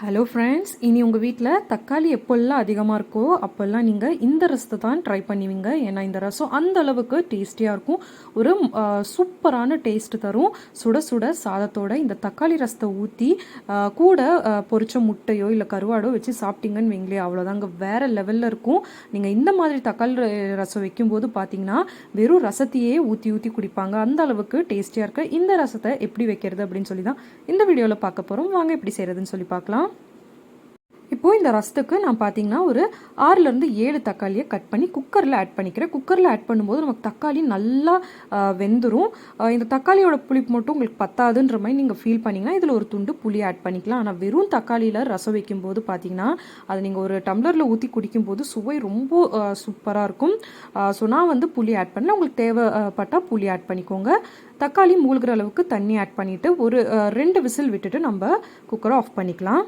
Hello friends இனி உங்கள் வீட்டில் தக்காளி எப்போல்லாம் அதிகமாக இருக்கோ அப்போல்லாம் நீங்கள் இந்த ரசத்தை தான் ட்ரை பண்ணுவீங்க. ஏன்னா இந்த ரசம் அந்த அளவுக்கு டேஸ்டியாக இருக்கும். ஒரு சூப்பரான டேஸ்ட் தரும். சுட சுட சாதத்தோட இந்த தக்காளி ரசத்தை ஊற்றி கூட ஆ, பொரிச்ச முட்டையோ இல்லை கருவாடோ வச்சு சாப்பிட்டீங்கன்னு வைங்களே அவ்வளோதாங்க வேறு லெவலில் இருக்கும். நீங்கள் இந்த மாதிரி தக்காளி ரசம் வைக்கும்போது பார்த்தீங்கன்னா வெறும் ரசத்தையே ஊற்றி ஊற்றி குடிப்பாங்க. அந்த அளவுக்கு டேஸ்டியாக இருக்க இந்த ரசத்தை எப்படி வைக்கிறது அப்படின்னு சொல்லி தான் இந்த வீடியோவில் பார்க்க போகிறோம் வாங்க எப்படி செய்கிறதுன்னு சொல்லி பார்க்கலாம். இப்போது இந்த ரசத்துக்கு நான் பார்த்தீங்கன்னா ஒரு ஆறுலேருந்து ஏழு தக்காளியை கட் பண்ணி குக்கரில் ஆட் பண்ணிக்கிறேன். குக்கரில் ஆட் பண்ணும்போது நமக்கு தக்காளி நல்லா வெந்துடும் இந்த தக்காளியோட புளிப்பு மட்டும் உங்களுக்கு பத்தாதுன்ற மாதிரி நீங்கள் ஃபீல் பண்ணிங்கன்னா இதில் ஒரு துண்டு புளி ஆட் பண்ணிக்கலாம். ஆனால் வெறும் தக்காளியில் ரசம் வைக்கும்போது பார்த்தீங்கன்னா அதை நீங்கள் ஒரு டம்ளரில் ஊற்றி குடிக்கும்போது சுவை ரொம்ப சூப்பராக இருக்கும். ஸோ நான் வந்து புளி ஆட் பண்ணல. உங்களுக்கு தேவைப்பட்டால் புளி ஆட் பண்ணிக்கோங்க. தக்காளி மூழ்கிற அளவுக்கு தண்ணி ஆட் பண்ணிவிட்டு ஒரு ரெண்டு விசில் விட்டுட்டு நம்ம குக்கரை ஆஃப் பண்ணிக்கலாம்.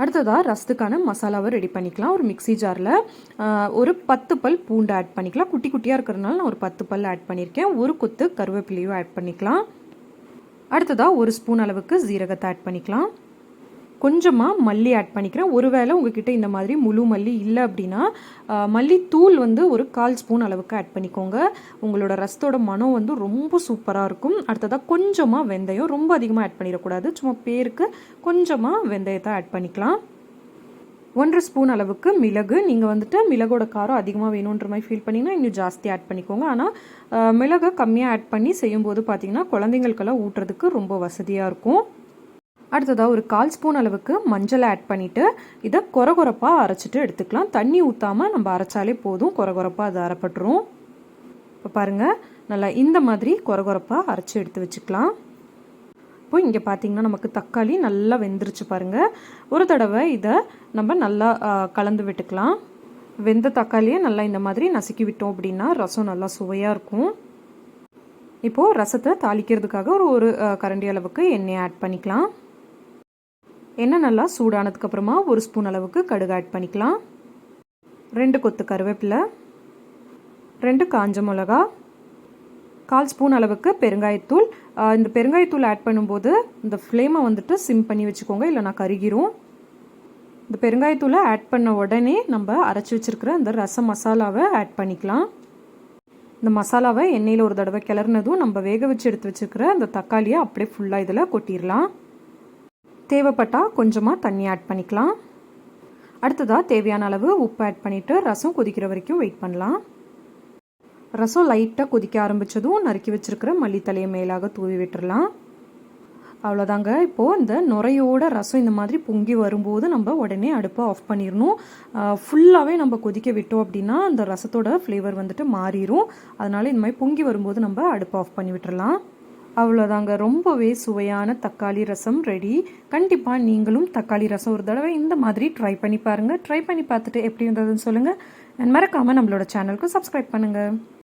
அடுத்ததாக ரசத்துக்கான மசாலாவை ரெடி பண்ணிக்கலாம். ஒரு மிக்ஸி ஜாரில் ஒரு பத்து பல் பூண்டு ஆட் பண்ணிக்கலாம். குட்டி குட்டியாக இருக்கிறதுனால நான் ஒரு பத்து பல் ஆட் பண்ணியிருக்கேன் ஒரு கொத்து கருவேப்பிலையும் ஆட் பண்ணிக்கலாம். அடுத்ததாக ஒரு ஸ்பூன் அளவுக்கு ஜீரகத்தை ஆட் பண்ணிக்கலாம். கொஞ்சமாக மல்லி ஆட் பண்ணிக்கிறேன். ஒருவேளை உங்ககிட்ட இந்த மாதிரி முழு மல்லி இல்லை அப்படின்னா மல்லித்தூள் வந்து ஒரு கால் ஸ்பூன் அளவுக்கு ஆட் பண்ணிக்கோங்க. உங்களோட ரசத்தோட மனம் வந்து ரொம்ப சூப்பராக இருக்கும். அடுத்ததாக கொஞ்சமாக வெந்தயம் ரொம்ப அதிகமாக ஆட் பண்ணிடக்கூடாது. சும்மா பேருக்கு கொஞ்சமாக வெந்தயத்தை ஆட் பண்ணிக்கலாம். ஒன்றரை ஸ்பூன் அளவுக்கு மிளகு. நீங்கள் வந்துட்டு மிளகோட காரம் அதிகமாக வேணுன்ற மாதிரி ஃபீல் பண்ணிங்கன்னா இன்னும் ஜாஸ்தி ஆட் பண்ணிக்கோங்க. ஆனால் மிளகை கம்மியாக ஆட் பண்ணி செய்யும்போது பார்த்தீங்கன்னா குழந்தைங்களுக்கெல்லாம் ஊட்டுறதுக்கு ரொம்ப வசதியாக இருக்கும். அடுத்ததாக ஒரு கால் ஸ்பூன் அளவுக்கு மஞ்சளை ஆட் பண்ணிவிட்டு இதை கொரகொரப்பாக அரைச்சிட்டு எடுத்துக்கலாம். தண்ணி ஊற்றாமல் நம்ம அரைச்சாலே போதும். கொரகொரப்பாக அது அரைப்பட்டுரும். இப்போ பாருங்கள் நல்லா இந்த மாதிரி கொரகொரப்பாக அரைச்சி எடுத்து வச்சுக்கலாம். இப்போ இங்கே பார்த்தீங்கன்னா நமக்கு தக்காளி நல்லா வெந்துருச்சு பாருங்கள் ஒரு தடவை இதை நம்ம நல்லா கலந்து விட்டுக்கலாம். வெந்த தக்காளியை நல்லா இந்த மாதிரி நசுக்கி விட்டோம் அப்படின்னா ரசம் நல்லா சுவையாக இருக்கும். இப்போது ரசத்தை தாளிக்கிறதுக்காக ஒரு ஒரு கரண்டி அளவுக்கு எண்ணெய் ஆட் பண்ணிக்கலாம். எண்ணெய் நல்லா சூடானதுக்கு அப்புறமா ஒரு ஸ்பூன் அளவுக்கு கடுகு ஆட் பண்ணிக்கலாம். ரெண்டு கொத்து கருவேப்பிலை ரெண்டு காஞ்ச மிளகா கால் ஸ்பூன் அளவுக்கு பெருங்காயத்தூள். இந்த பெருங்காயத்தூள் ஆட் பண்ணும்போது இந்த ஃப்ளேமை வந்துட்டு சிம் பண்ணி வச்சுக்கோங்க இல்லைனா கருகிரும். இந்த பெருங்காயத்தூளை ஆட் பண்ண உடனே நம்ம அரைச்சி வச்சிருக்கிற அந்த ரசம் மசாலாவை ஆட் பண்ணிக்கலாம். இந்த மசாலாவை எண்ணெயில் ஒரு தடவை கிளறினதும் நம்ம வேக வச்சு எடுத்து வச்சுருக்கிற அந்த தக்காளியை அப்படியே ஃபுல்லாக இதில் கொட்டிடலாம். தேவைப்பட்டால் கொஞ்சமாக தண்ணி ஆட் பண்ணிக்கலாம். அடுத்ததாக தேவையான அளவு உப்பு ஆட் பண்ணிவிட்டு ரசம் கொதிக்கிற வரைக்கும் வெயிட் பண்ணலாம். ரசம் லைட்டாக கொதிக்க ஆரம்பித்ததும் நறுக்கி வச்சுருக்கிற மல்லித்தலையை மேலாக தூவி விட்டுறலாம். அவ்வளோதாங்க இப்போது இந்த நுரையோட ரசம் இந்த மாதிரி பொங்கி வரும்போது நம்ம உடனே அடுப்பை ஆஃப் பண்ணிடணும் ஃபுல்லாகவே நம்ம கொதிக்க விட்டோம் அப்படின்னா அந்த ரசத்தோட ஃப்ளேவர் வந்துட்டு மாறிடும் அதனால் இந்த மாதிரி பொங்கி வரும்போது நம்ம அடுப்பை ஆஃப் பண்ணி விட்டுறலாம். அவ்வளோதாங்க. ரொம்பவே சுவையான தக்காளி ரசம் ரெடி கண்டிப்பாக நீங்களும் தக்காளி ரசம் ஒரு தடவை இந்த மாதிரி ட்ரை பண்ணி பாருங்கள் ட்ரை பண்ணி பார்த்துட்டு எப்படி இருந்ததுன்னு சொல்லுங்கள் அண்ட் மறக்காமல் நம்மளோட சேனலுக்கு சப்ஸ்கிரைப் பண்ணுங்கள்